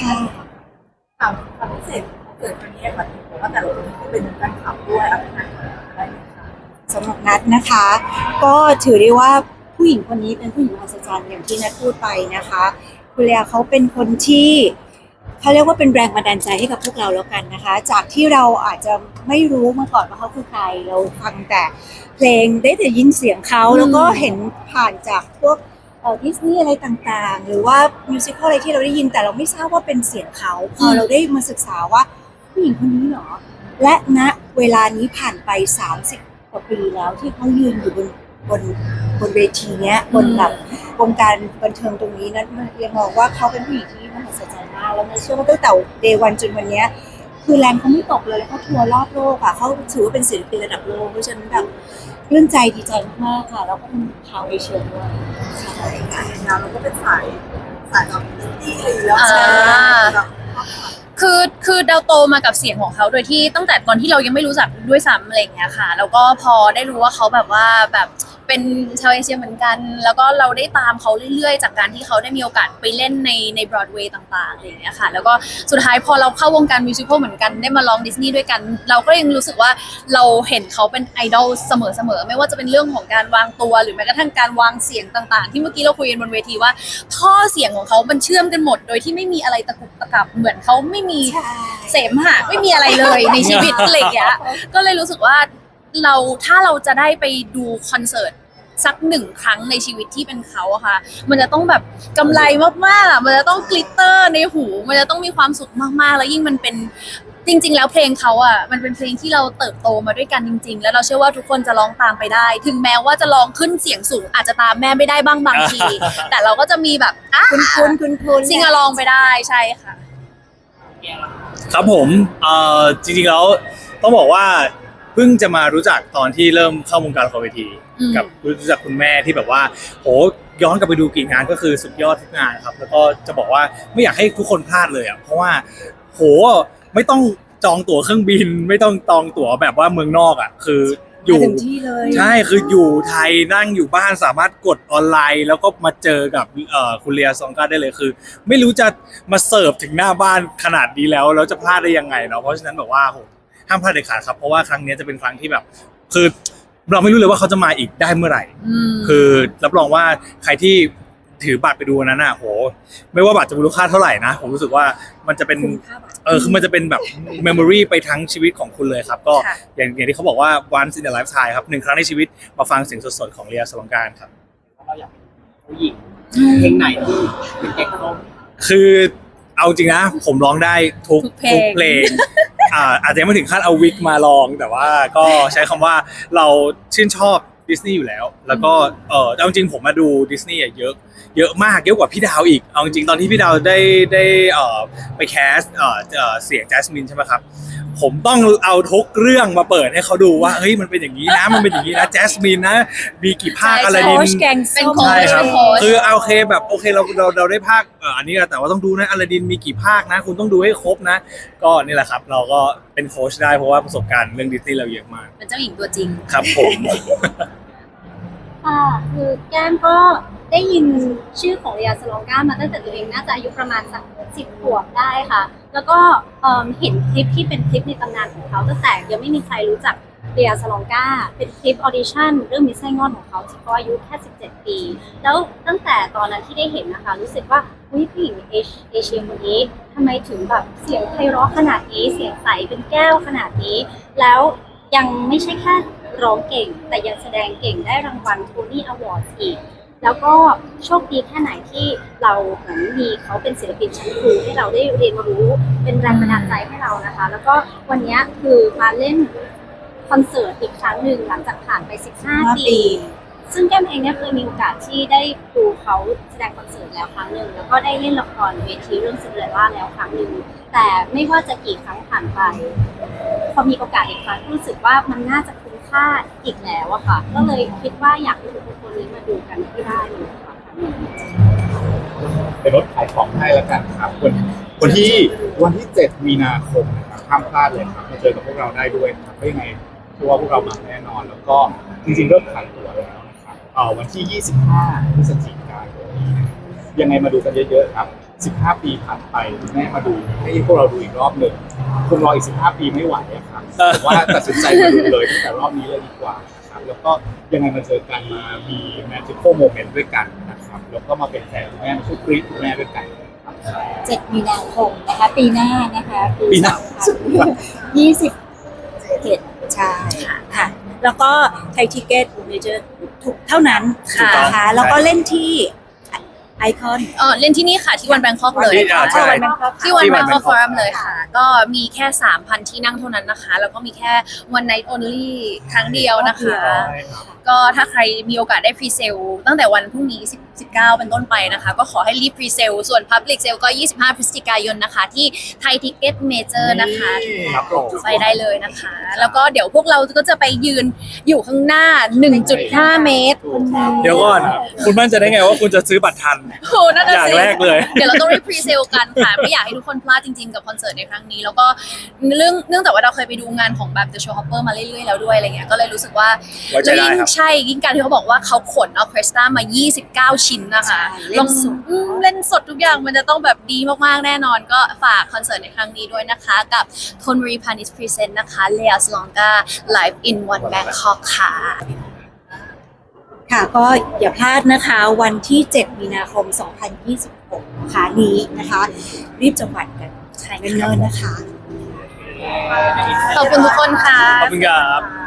ค่ะถามความพิเศษของเกิดวันนี้ค่ะผมว่าแต่ละคนก็เป็นแฟนคลับด้วยอะไรนะได้ไหมคะสำหรับนัดนะคะ ก็ถือได้ว่าผู้หญิงคนนี้เป็นผู้หญิงมหัศจรรย์อย่างที่นัดพูดไปนะคะคุณเลียเขาเป็นคนที่เขาเรียกว่าเป็นแรงบันดาลใจให้กับพวกเราแล้วกันนะคะ จากที่เราอาจจะไม่รู้มาก่อนว่าเขาคือใครเราฟังแต่เพลงได้แต่ยินเสียงเขาแล้วก็เห็นผ่านจากพวก ดิสนีย์อะไรต่างๆ หรือว่ามิวสิควลอะไรที่เราได้ยินแต่เราไม่ทราบว่าเป็นเสียงเขา พอเราได้มาศึกษาว่าผู้หญิงคนนี้เหรอ และณเวลานี้ผ่านไป 30กว่าปีแล้วที่เขายืนอยู่บนบนบนเวทีเนี้ยบนแบบวงการบันเทิงตรงนี้นั้นเรียนมองว่าเขาเป็นผู้หญิงที่มหัศจรรย์มากแล้วในเชื่อว่าตั้งแต่เดวันจนวันเนี้ย คือแรงเขาไม่ตกเลยเขาทัวร์รอบโลกอะเขาถือว่าเป็นศิลปินระดับโลกเพราะฉะนั้นแบบปลื้มใจดีใจมากๆค่ะ แล้วก็เป็นชาวเอเชียด้วยใช่ค่ะงานเราก็เป็นสายสายแบบดีอะไรอยู่แล้วใช่แบบคือคือเราโตมากับเสียงของเขาโดยที่ตั้งแต่ตอนที่เรายังไม่รู้จักด้วยซ้ำอะไรอย่างเงี้ยค่ะ แล้วก็พอได้รู้ว่าเขาแบบว่าแบบ เป็นชาวเอเชียเหมือนกัน แล้วก็เราได้ตามเขาเรื่อยๆ จากการที่เขาได้มีโอกาสไปเล่นในในบรอดเวย์ต่างๆอะไรอย่างเงี้ยค่ะ แล้วก็สุดท้ายพอเราเข้าวงการมิวสิควลเหมือนกันได้มาร้องดิสนีย์ด้วยกัน เราก็ยังรู้สึกว่าเราเห็นเขาเป็นไอดอลเสมอๆ ไม่ว่าจะเป็นเรื่องของการวางตัว หรือแม้กระทั่งการวางเสียงต่าง ๆ ที่เมื่อกี้เราคุยกันบนเวทีว่าท่อเสียงของเขามันเชื่อมกันหมด โดยที่ไม่มีอะไรตะกุกตะกักเหมือนเขาไม่มีเสมหะไม่มีอะไรเลยในชีวิตอะไรอย่างเงี้ยก็เลยรู้สึกว่าเราถ้าเราจะได้ไปดูคอนเสิร์ต สักหนึ่งครั้งในชีวิตที่เป็นเขาอะค่ะ มันจะต้องแบบกำไรมากๆอะมันจะต้องกลิตเตอร์ในหู มันจะต้องมีความสุขมากๆ แล้วยิ่งมันเป็นจริง ๆ แล้วเพลงเขาอะมันเป็นเพลงที่เราเติบโตมาด้วยกันจริง ๆ แล้วเราเชื่อว่าทุกคนจะร้องตามไปได้ ถึงแม้ว่าจะร้องขึ้นเสียงสูง อาจจะตามแม่ไม่ได้บ้างบางที แต่เราก็จะมีแบบอะคุณคุณคุณคุณซิงอะลองไปได้ใช่ค่ะ ครับผมเอ่อจริงๆแล้วต้องบอกว่า เพิ่งจะมารู้จักตอนที่เริ่มเข้าวงการละครเวที อืม กับรู้จักคุณแม่ที่แบบว่าโหย้อนกลับไปดูกี่งานก็คือสุดยอดทุกงานครับ แล้วก็จะบอกว่าไม่อยากให้ทุกคนพลาดเลยอะเพราะว่าโหไม่ต้องจองตั๋วเครื่องบิน ไม่ต้องจองตั๋วแบบว่าเมืองนอกอะคืออยู่ มาถึงที่เลยใช่คืออยู่ไทยนั่งอยู่บ้านสามารถกดออนไลน์ แล้วก็มาเจอกับเอ่อคุณเลียซองกาได้เลยคือ ไม่รู้จะมาเสิร์ฟถึงหน้าบ้านขนาดนี้แล้วแล้วจะพลาดได้ยังไงเนาะเพราะฉะนั้นแบบว่าโห ห้ามพลาดเด็ดขาดครับ เพราะว่าครั้งนี้จะเป็นครั้งที่แบบ คือเราไม่รู้เลยว่าเขาจะมาอีกได้เมื่อไหร่มคือรับรองว่าใครที่ถือบัตรไปดูวันนั้นน่ะโห ไม่ว่าบัตรจะมูลค่าเท่าไหร่นะ ผมรู้สึกว่ามันจะเป็นคุ้มค่าบัตรเออคือมันจะเป็นแบบเมมโมรีไปทั้งชีวิตของคุณเลยครับ ก็ค่ะอย่างอย่างที่เขาบอกว่า once in a lifetime ครับหนึ่งครั้งในชีวิตมาฟังเสียงสดๆของเรียสลองการครับเราอยากเป็นผู้หญิงเพลงไหนที่เป็นแก๊งส้มคือเอาจริงนะ ผมร้องได้ทุกทุกเพลงทุกเพลง อาอาจจะยังไม่ถึงขั้นเอาวิกมาลอง แต่ว่าก็ใช้คำว่าเราชื่นชอบ ดิสนีย์อยู่แล้ว แล้วก็เออเอาจริงผมมาดูดิสนีย์อะเยอะ เยอะมากเยอะกว่าพี่ดาวอีก เอาจริงๆตอนที่พี่ดาวได้ได้เอ่อไปแคสเอ่อเอ่อเสียงแจสมินใช่ไหมครับ ผมต้องเอาทุกเรื่องมาเปิดให้เขาดูว่าเฮ้ยมันเป็นอย่างนี้นะมันเป็นอย่างนี้นะแจสมินนะมีกี่ภาคใช่อะไรใช่ดินโค้ชแกงเป็นส้มโค้ชใช่ครับ เป็นโค้ช คือเอาโอเคแบบโอเคเราเราเราได้ภาคเอ่ออันนี้แต่ว่าต้องดูนะอลาดินมีกี่ภาคนะ คุณต้องดูให้ครบนะ ก็นี่แหละครับ เราก็เป็นโค้ชได้เพราะว่าประสบการณ์เรื่องดิสนีย์เราเยอะมาก เป็นเจ้าหญิงตัวจริง ครับผม ค่ะคือแก้มก็ได้ยินชื่อของเรียสลองก้ามาตั้งแต่ตัวเองน่าจะอายุประมาณสักสิบขวบได้ค่ะ แล้วก็เอิ่มเห็นคลิปที่เป็นคลิปในตำนานของเขาตั้งแต่ยังไม่มีใครรู้จักเรียสลองก้า เป็นคลิปออดิชั่นเรื่องมิสไซงอนของเขาที่เขาอายุแค่17 ปี แล้วตั้งแต่ตอนนั้นที่ได้เห็นนะคะ รู้สึกว่าอุ้ยผู้หญิงเอชเอเชียคนนี้ทำไมถึงแบบเสียงไพเราะขนาดนี้เสียงใสเป็นแก้วขนาดนี้ แล้วยังไม่ใช่แค่ ร้องเก่ง แต่ยังแสดงเก่งได้รางวัลโทนี่อวอร์ดอีก แล้วก็โชคดีแค่ไหนที่เราเหมือนมีเขาเป็นศิลปินชั้นครูให้เราได้เรียนรู้เป็นแรงบันดาลใจให้เรานะคะ แล้วก็วันนี้คือมาเล่นคอนเสิร์ตอีกครั้งหนึ่งหลังจากผ่านไป 15 ปีปีซึ่งแก้มเองเนี่ยเคยมีโอกาสที่ได้ดูเขาแสดงคอนเสิร์ตแล้วครั้งหนึ่ง แล้วก็ได้เล่นละครเวทีเรื่องซินเดอเรลล่าแล้วครั้งหนึ่ง แต่ไม่ว่าจะกี่ครั้งผ่านไป พอมีโอกาสอีกครั้งก็รู้สึกว่ามันน่าจะคุ้ม ค่าอีกแล้วอะค่ะ ก็เลยคิดว่าอยากให้ทุกคนนี้มาดูกันที่ได้เลยค่ะเป็นรถขายของให้แล้วกันครับวันวันที่วันที่ 7 มีนาคมนะครับห้ามพลาดเลยครับมาเจอกับพวกเราได้ด้วยครับเพราะยังไงเชื่อว่าพวกเรามาแน่นอน แล้วก็จริงๆเริ่มขายตั๋วแล้วนะครับเอ่อวันที่ 25พฤศจิกายน ยังไงมาดูกันเยอะๆครับ 15 ปีผ่านไปแม่มาดูให้พวกเราดูอีกรอบหนึ่งคงรออีก 15 ปีไม่ไหวอะครับเออแต่ว่าตัดสินใจมาดูเลยตั้งแต่รอบนี้เลยดีกว่านะครับแล้วก็ยังไงมาเจอกันมามี magical moment ด้วยกันนะครับแล้วก็มาเป็นแฟนคุณแม่มาช่วยกรี๊ดคุณแม่ด้วยกันครับ7มีนาคมนะคะปีหน้านะคะปีปีหน้ายี่สิบเจ็ดใช่ค่ะ แล้วก็ไทยทิเก็ตเมเจอร์ถูกเท่านั้นค่ะนะคะแล้วก็เล่นที่ ไอคอน เออเล่นที่นี่ค่ะที่วันแบงคอกเลยที่อ่าใช่วัน Bangkok ที่วันที่แบวันงคอก Bangkok ฟอรัมเลยค่ะ ก็มีแค่ 3,000 ที่นั่งเท่านั้นนะคะ แล้วก็มีแค่วันไนท์ only ครั้งเดียวนะคะ ก็ถ้าใครมีโอกาสได้พรีเซลตั้งแต่วันพรุ่งนี้10 19 เป็นต้นไปนะคะ ก็ขอให้รีบพรีเซลส่วน Public Sale ก็ 25 พฤศจิกายนนะคะ ที่ไทยทิเก็ตเมเจอร์นะคะครับผมไปได้เลยนะคะ แล้วก็เดี๋ยวพวกเราก็จะไปยืนอยู่ข้างหน้า 1.5 เมตร เดี๋ยวก่อน คุณมั่นใจะได้ไงว่าคุณจะซื้อบัตรทัน โอ้นั่นน่ะอย่างสิแรกเลย เดี๋ยวเราต้องรีบพรีเซลกันค่ะ ไม่อยากให้ทุกคนพลาดจริงๆ กับคอนเสิร์ตในครั้งนี้ แล้วก็เรื่องเนื่องจากว่าเราเคยไปดูงานของแบบ The Show Hopper มาเรื่อยๆ แล้วด้วยอะไรเงี้ย ก็เลยรู้สึกว่าไว้ใจได้ยิ่งครับใช่ยิ่งการที่เขาบอกว่าเขาขนเอาครสตามา 29 ชิ้นนะคะ ใช่เล่นสดอืมเล่นสดทุกอย่างมันจะต้องแบบดีมากๆ แน่นอนก็ฝากคอนเสิร์ตในครั้งนี้ด้วยนะคะ กับ t o n r i Panis Present นะคะ Leas Longa Live in One Bangkok ค่ะ ค่ะก็อย่าพลาดนะคะวันที่ 7 มีนาคม 2026นะคะนี้นะคะ รีบจังหวัดกันเนิ่นๆนะคะ ขอบคุณทุกคนค่ะ ขอบคุณครับ